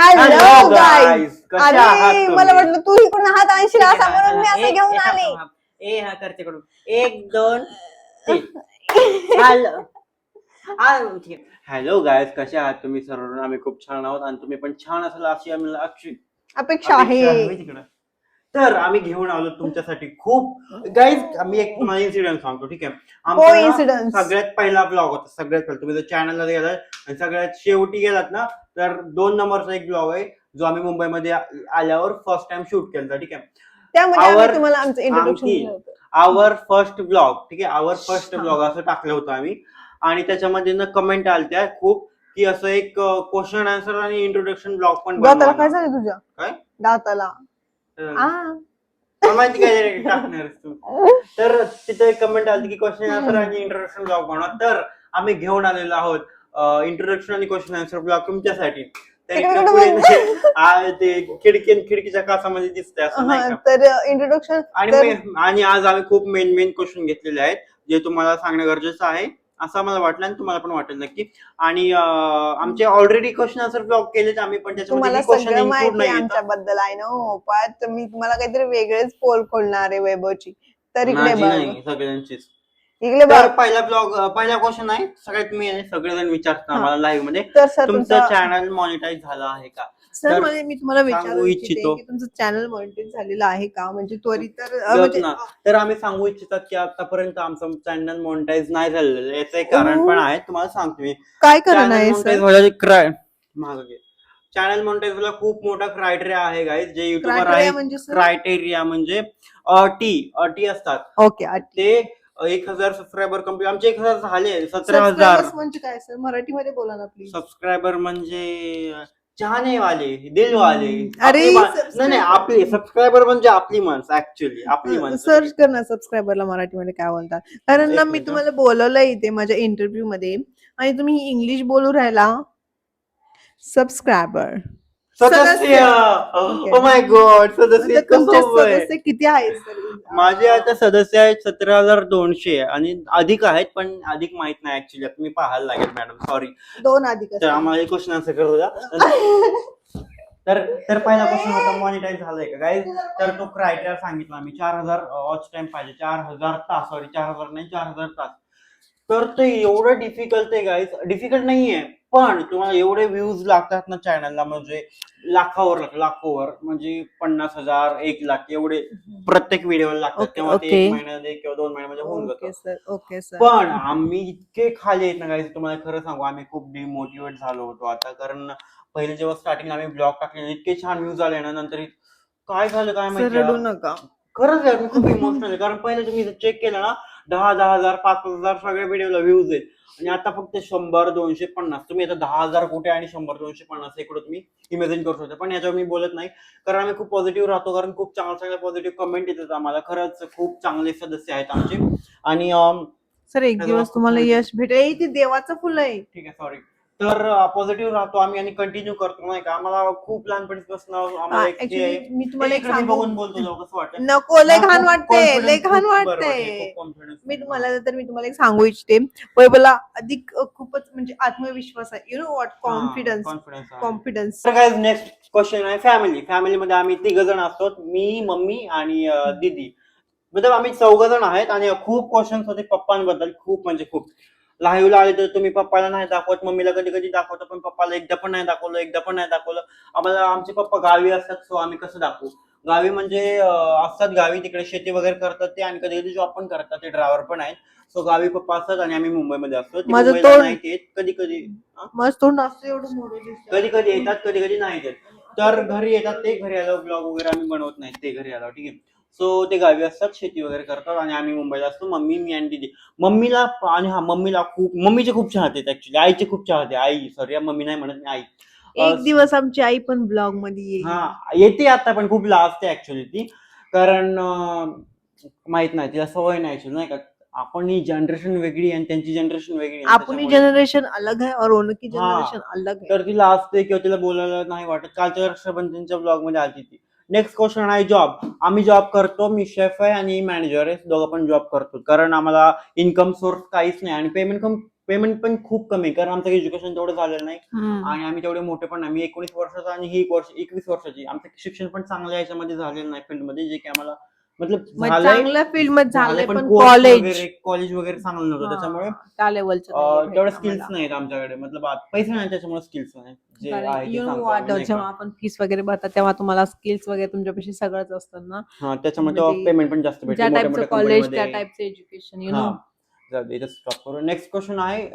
Hello Hello guys अरे तुम्ही? मला वाटलं तू इकडून हात आणशील असा म्हणून मी असं घेऊन आले. ए हा करते कडून एक दोन तीन. हॅलो हा ठीक आहे. हॅलो गायज कसे आहात तुम्ही? सर्व आम्ही खूप छान आहोत आणि तुम्ही पण छान असाल अशी आम्ही अक्षी अपेक्षा आहे. तिकडं. तर आम्ही घेऊन आलो तुमच्यासाठी खूप गाईज मी एक तुम्हाला इन्सिडेंट सांगतो ठीक आहे? हो आमचा ना इन्सिडन्स सगळ्यात पहिला ब्लॉग होता. सगळ्यात पहिला. तुम्ही जर चॅनलला गेलात आणि सगळ्यात शेवटी गेलात ना तर दोन नंबरचा एक ब्लॉग आहे जो आम्ही मुंबईमध्ये आल्यावर फर्स्ट टाइम शूट केला ठीक आहे? त्यामध्ये तुम्हाला आमचं इंट्रोडक्शन आवर फर्स्ट ब्लॉग ठीक आहे? आवर फर्स्ट. ब्लॉग असं टाकलं होतं आम्ही. आणि त्याच्यामध्ये ना कमेंट आलत्या खूप की असं एक क्वेश्चन आन्सर आणि इंट्रोडक्शन ब्लॉग पण दाताला काय. झालं तुझ्या? काय? दाताला. माहिती काय टाकणार तू. तर तिथे कमेंट आली की क्वेश्चन आन्सर आणि इंट्रोडक्शन ब्लॉग बनवा. तर आम्ही घेऊन आलेलो आहोत. इंट्रोडक्शन आणि क्वेश्चन आन्सर ब्लॉग तुमच्यासाठी. इकडे आ, ते खिडकी खिडकीच्या कासामध्ये दिसतंय असं नाही हा, तर इंट्रोडक्शन आणि तर- मे- आणि आज आम्ही खूप मेन मेन क्वेश्चन घेतलेले आहेत जे तुम्हाला सांगणं गरजेचं आहे असं मला वाटलं आणि तुम्हाला पण वाटेल नक्की. आणि अं, आमचे ऑलरेडी क्वेश्चन आन्सर ब्लॉग केलेत आम्ही पण त्याच्यामध्ये तुम्हाला क्वेश्चन सगळं इन्क्लूड माहिती नाही आहे येत. आमच्याबद्दल आहे ना पण मी तुम्हाला काहीतरी वेगळेच पोल खोलणार आहे वैभवची तर इकडे माझी बघ. नाही सगळ्यांचीच. इकडे तर बघ. पहिला ब्लॉग पहिला क्वेश्चन आहे. सगळ्यात मी सगळेजण विचारतात हा. लाईव्हमध्ये. तर सर तुमचं तुमचा चॅनल मॉनिटाईज झालं आहे का? सर तर मला मी तुम्हाला विचारू इच्छिते इच्छितो. की तुमचं चॅनल मॉनिटाईज झालेलं आहे का? म्हणजे त्वरित तर अं, म्हणजे ना. तर आम्ही सांगू इच्छितात की आतापर्यंत आमचं चॅनल मॉनिटाईज नाही झालेलं. याचं एक कारण पण आहे. तुम्हाला सांगतो मी. काय कारण आहे सर? चॅनल मॉनिटाईज व्हायला खूप मोठा क्रायटेरिया आहे गाईज जे युट्यूबर आहे क्रायटेरिया म्हणजे सर? क्रायटेरिया म्हणजे अटी. अटी असतात. ओके ते एक हजार सबस्क्रायबर कंप्लीट आमचे एक हजार झाले सतरा हजार. म्हणजे काय सर मराठीमध्ये बोला ना प्लीज सबस्क्रायबर म्हणजे चाहने वाले दिल वाले. अरे, आपली मा- subscriber- नाही नाही आपली सबस्क्रायबर म्हणजे आपली माणसं ऍक्च्युली आपली माणसं. सर्च कर ना सबस्क्रायबरला मराठीमध्ये काय बोलतात. कारण ना एक मी मिनिट. तुम्हाला बोलवलं इथे माझ्या इंटरव्ह्यू मध्ये. आणि तुम्ही इंग्लिश बोलू राहिला. सबस्क्रायबर सदस्य. ओ माय गॉड सदस्य इतकं तुमचे सोपं आहे. सदस्य किती आहेत सर माझे आता सदस्य आहेत सतरा हजार दोनशे आणि अधिक आहेत पण अधिक माहीत नाही ऍक्च्युली आता मी पाहायला लागेल मॅडम सॉरी दोन अधिक तर. आम्हाला क्वेश्चन आन्सर करत होता. तर तर पहिला क्वेश्चन होता मॉनिटाईज झालाय का? काय तर तो क्रायटेरिया सांगितला आम्ही. चार हजार वॉच टाइम पाहिजे. चार हजार तास सॉरी चार हजार नाही चार हजार तास. तर ते एवढं डिफिकल्ट आहे गाईज डिफिकल्ट नाहीये. पण तुम्हाला एवढे व्ह्यूज लागतात ना चॅनलला म्हणजे लाखावर लाख- लाखोवर म्हणजे पन्नास हजार एक लाख एवढे प्रत्येक व्हिडिओला लागतात. Okay, तेव्हा ते okay. एक महिन्यामध्ये किंवा दोन महिन्यामध्ये होऊन जातं. Okay sir. Okay sir. पण आम्ही इतके खाली आहेत ना काही तुम्हाला खरं सांगू आम्ही खूप डिमोटिवेट झालो होतो आता. कारण पहिले जेव्हा स्टार्टिंग आम्ही ब्लॉग टाकले इतके छान व्ह्यूज आले ना नंतर इत- काय झालं काय सर माहिती रडू यार. नका. खरंच यार मी खूप इमोशनल आहे. कारण पहिले तुम्ही चेक केलं ना दहा दहा हजार पाच हजार सगळ्या व्हिडिओला व्ह्यूज आहेत. आणि आता फक्त शंभर दोनशे पन्नास. तुम्ही आता दहा हजार कोटी आणि शंभर दोनशे पन्नास इकडे तुम्ही इमॅजिन करू शकता. पण याच्यावर मी बोलत नाही. कारण आम्ही खूप पॉझिटिव्ह राहतो कारण खूप चांगल्या चांगल्या पॉझिटिव्ह कमेंट येतात आम्हाला. खरंच खूप चांगले सदस्य आहेत आमचे. आणि सर एक दिवस तुम्हाला. यश भेटेल. ते देवाचं फुल आहे. ठीक आहे सॉरी तर पॉझिटिव्ह राहतो आम्ही आणि कंटिन्यू करतो नाही का? आम्हाला खूप लहानपणीपासून आम्हाला एक. मी तुम्हाला एक इकडे मी सांगू? बघून बोलतो तेव्हा कसं वाटतं नको लय घाण वाटते लय घाण वाटते. मी तुम्हाला तर मी तुम्हाला एक सांगू इच्छिते. वैभवला अधिक अ, खूपच म्हणजे आत्मविश्वास आहे. You know what confidence. Confidence तर काय नेक्स्ट क्वेश्चन आहे फॅमिली फॅमिलीमध्ये आम्ही तिघ जण असतो. मी मम्मी आणि अं, दीदी. मतलब आम्ही चौघ जण आहेत आणि खूप क्वेश्चन्स होते पप्पांबद्दल. खूप म्हणजे खूप. लाईव्हला आले तर तुम्ही पप्पाला नाही दाखवत मम्मीला कधी कधी दाखवतो पण पप्पाला एकदा पण नाही दाखवलं एकदा पण नाही दाखवलं. आम्हाला आमचे पप्पा गावी असतात सो आम्ही कसं दाखवू? गावी म्हणजे असतात गावी तिकडे शेती वगैरे करतात ते आणि कधी कधी जॉब पण करतात ते ड्रायव्हर पण आहेत. सो गावी पप्पा असतात आणि आम्ही मुंबईमध्ये असतो. ते माझं मुंबईला तोंड- नाहीत येत कधी कधी मस्त तोंड असतं एवढं मोठं दिसतं. कधी कधी येतात कधी कधी नाही येत. तर घरी येतात ते घरी आलो ब्लॉग वगैरे आम्ही बनवत नाही ते घरी आलो ठीक आहे? सो ते गावी असतात शेती वगैरे करतात आणि आम्ही मुंबईला असतो. मम्मी मी आणि दीदी. मम्मीला आणि हा मम्मीला खूप मम्मीचे खूप चाहते ऍक्च्युली आईचे खूप चाहते आई सॉरी मम्मी नाही म्हणत मी आई. एक दिवस आमची आई पण ब्लॉगमध्ये येईल. हा येते आता पण खूप लाजते ऍक्च्युली ती. कारण माहीत नाही तिला सवय नाही नाही का? आपण ही जनरेशन वेगळी आणि त्यांची जनरेशन वेगळी आहे. त्याच्यामुळे- जनरेशन अलग है और उनकी. जनरेशन अलग है तर तिला असते किंवा तिला बोलायला नाही वाटत. कालच्या रक्षाबंधनच्या ब्लॉगमध्ये आली ती. नेक्स्ट क्वेश्चन आहे जॉब आम्ही जॉब करतो मी शेफ आहे आणि मॅनेजर आहे. दोघं पण जॉब करतो. कारण आम्हाला इन्कम सोर्स काहीच नाही आणि पेमेंट कम पेमेंट पण खूप कमी आहे, कारण आमचं एज्युकेशन तेवढं झालेलं नाही. आणि आम्ही तेवढे मोठे पण नाही. मी एकोणीस वर्षाचा आणि ही एक वर्ष एकवीस वर्षाची. आमचं शिक्षण पण चांगलं याच्यामध्ये झालेलं नाही फील्डमध्ये जे की आम्हाला मतलब चांगल्या फील्डमध्ये झालंय पण कॉलेज कॉलेज वगैरे चांगलं नव्हतं त्याच्यामुळे त्या लेवलचं तेवढे स्किल्स नाहीत आमच्याकडे. मतलब पैसे नाही त्याच्यामुळे स्किल्स नाही? जेव्हा आपण फीस वगैरे भरतात तेव्हा तुम्हाला स्किल्स वगैरे तुमच्यापाशी सगळंच असतं ना. हा त्याच्यामुळे म्हणजे पेमेंट पण जास्त भेटते कॉलेज त्या. टाईपचं एज्युकेशन यु नो स्टॉप करू. नेक्स्ट क्वेश्चन आहे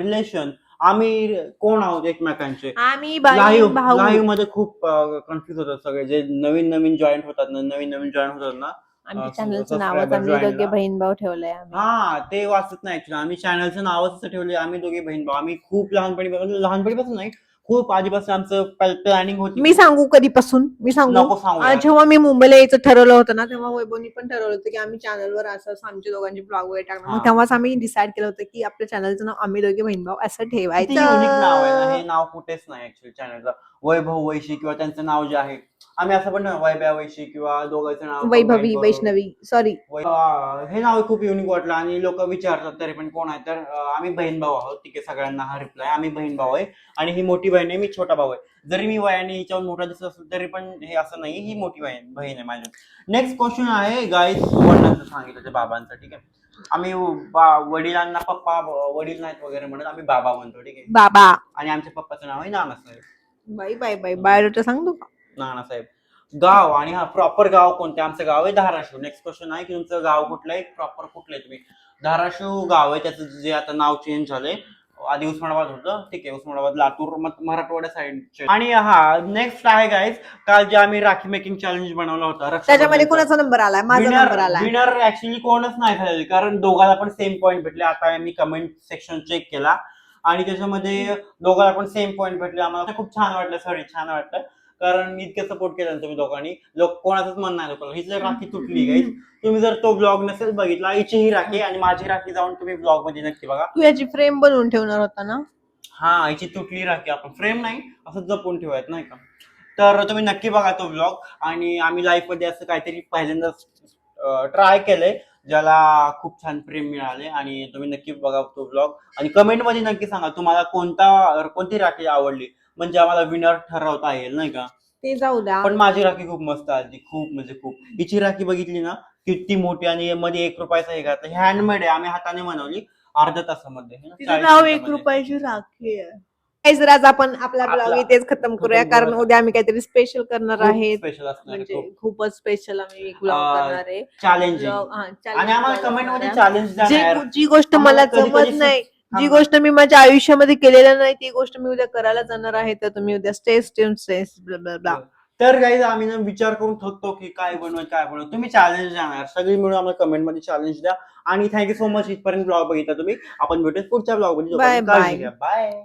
रिलेशन आम्ही कोण आहोत एकमेकांचे? आम्ही लाईव्हमध्ये खूप कन्फ्युज होतात सगळे. जे नवीन नवीन जॉईन होतात ना नवीन नवीन जॉईन होतात ना चॅनलचं नावच आम्ही दोघे. बहीण भाऊ ठेवलंय हा ते वाचत नाही ऍक्च्युली आम्ही चॅनलचं नावच ठेवले आम्ही दोघे बहीण भाऊ. आम्ही खूप लहानपणी लहानपणीपासून नाही खूप आधीपासून आमचं प्लॅनिंग होती. मी सांगू कधीपासून? मी सांगू? नको सांगू आ, यार. जेव्हा मी मुंबईला यायचं ठरवलं होतं ना तेव्हा वैभवनी पण ठरवलं होतं की आम्ही चॅनलवर असं असं आमच्या दोघांची ब्लॉग वगैरे टाकणार. हा. तेव्हाच आम्ही डिसाईड केलं होतं की आपल्या चॅनलचं नाव आम्ही दोघे बहीण भाऊ असं किती युनिक नाव आहे ना हे ठेवायचं नाव कुठेच नाही चॅनलचं वैभव वैशी किंवा त्यांचं नाव जे आहे आम्ही असं पण नाही, वैभ्या वैशी किंवा दोघांचं नाव वैभवी combine करून. वैष्णवी सॉरी अं, हे नाव खूप युनिक वाटलं आणि लोक विचारतात तरी पण कोण आहे? तर अं, आम्ही बहीण भाऊ आहोत. ठीक आहे सगळ्यांना हा रिप्लाय आम्ही बहीण भाऊ आहे आणि ही मोठी बहीण आहे मी छोटा भाऊ आहे. जरी मी वयाने हिच्यावर मोठा दिसत असलो तरी पण हे असं नाही ही मोठी बहीण बहीण आहे माझी नेक्स्ट क्वेश्चन आहे गाईज वडिलांचं सांगितलं ते बाबांचं ठीक आहे? आम्ही बा- वडिलांना पप्पा वडील नाहीत वगैरे म्हणत आम्ही बाबा म्हणतो ठीक आहे? बाबा. आणि आमच्या पप्पाचं नाव आहे नानासाहेब बाई बाई बाई बायोडेटा सांगतो का नानासाहेब. गाव आणि हा प्रॉपर गाव कोणते? आमचं गाव आहे धाराशिव. नेक्स्ट क्वेश्चन आहे की तुमचं गाव कुठलं आहे? प्रॉपर कुठलं आहे तुम्ही? धाराशिव गाव आहे त्याचं जे आता नाव चेंज झालंय आधी उस्मानाबाद होतं. ठीक आहे उस्मानाबाद लातूर मराठवाड्या साईडचे आणि हा नेक्स्ट आहे गाईज काल जे आम्ही राखी मेकिंग चॅलेंज बनवला होता त्याच्यामध्ये. कोणाचा नंबर आलाय? माझा नंबर आलाय. विनर ऍक्च्युली कोणच नाही झालेलं कारण दोघाला पण सेम पॉईंट भेटले. आता मी कमेंट सेक्शन चेक केला. आणि त्याच्यामध्ये दोघाला पण सेम पॉईंट भेटले. आम्हाला खूप छान वाटलं सॉरी छान वाटलं. कारण इतकं सपोर्ट केलं तुम्ही दोघांनी लोक कोणाचंच मन नाही लोकांना. हीच राखी तुटली गाईज तुम्ही जर तो ब्लॉग नसेल बघितला हिचीही राखी आणि माझी राखी जाऊन तुम्ही ब्लॉगमध्ये नक्की बघा. तू याची फ्रेम बनवून ठेवणार होता ना? हा हिची तुटली राखी आपण. फ्रेम नाही असं जपून ठेवायचं नाही का? तर तुम्ही नक्की बघा तो ब्लॉग आणि आम्ही लाईफमध्ये असं काहीतरी पहिल्यांदाच ट्राय केलंय ज्याला खूप छान प्रेम मिळाले. आणि तुम्ही नक्की बघा तो ब्लॉग आणि कमेंटमध्ये नक्की सांगा तुम्हाला कोणता कोणती राखी आवडली? म्हणजे आम्हाला विनर ठरवता येईल नाही का? ते जाऊ द्या. पण माझी राखी खूप मस्त आली खूप म्हणजे खूप. हिची राखी बघितली ना किती मोठी आणि मध्ये एक रुपयाचा हे घातला. हँडमेड आहे आम्ही हाताने बनवली अर्ध्या तासामध्ये. है ना? तिचं 40 नाव एक मिनिटामध्ये. रुपयाची राखी आहे. Guys, तर आज आपण आपला ब्लॉग इथेच खतम करूया खतम कारण करूया. उद्या आम्ही काहीतरी स्पेशल करणार खूप आहेत. स्पेशल असणार म्हणजे खूप. खूपच स्पेशल आम्ही एक ब्लॉग करणार आहे. चॅलेंजिंग Vlog, हा, challenge आणि आम्हाला कमेंटमध्ये करणार चॅलेंज आहे. जी जी गोष्ट आम्हाला मला जमत नाही जी. गोष्ट मी माझ्या आयुष्यामध्ये केलेलं नाही ती गोष्ट मी उद्या करायला जाणार आहे तर तुम्ही उद्या स्टेस स्टेस तर काही आम्ही ना विचार करून थकतो की काय बनवत काय बनवत तुम्ही चॅलेंज जाणार. सगळी मिळून आम्हाला कमेंटमध्ये चॅलेंज द्या. आणि थँक्यू सो मच इथपर्यंत ब्लॉग बघितला तुम्ही. आपण भेटू पुढच्या ब्लॉगमध्ये. बाय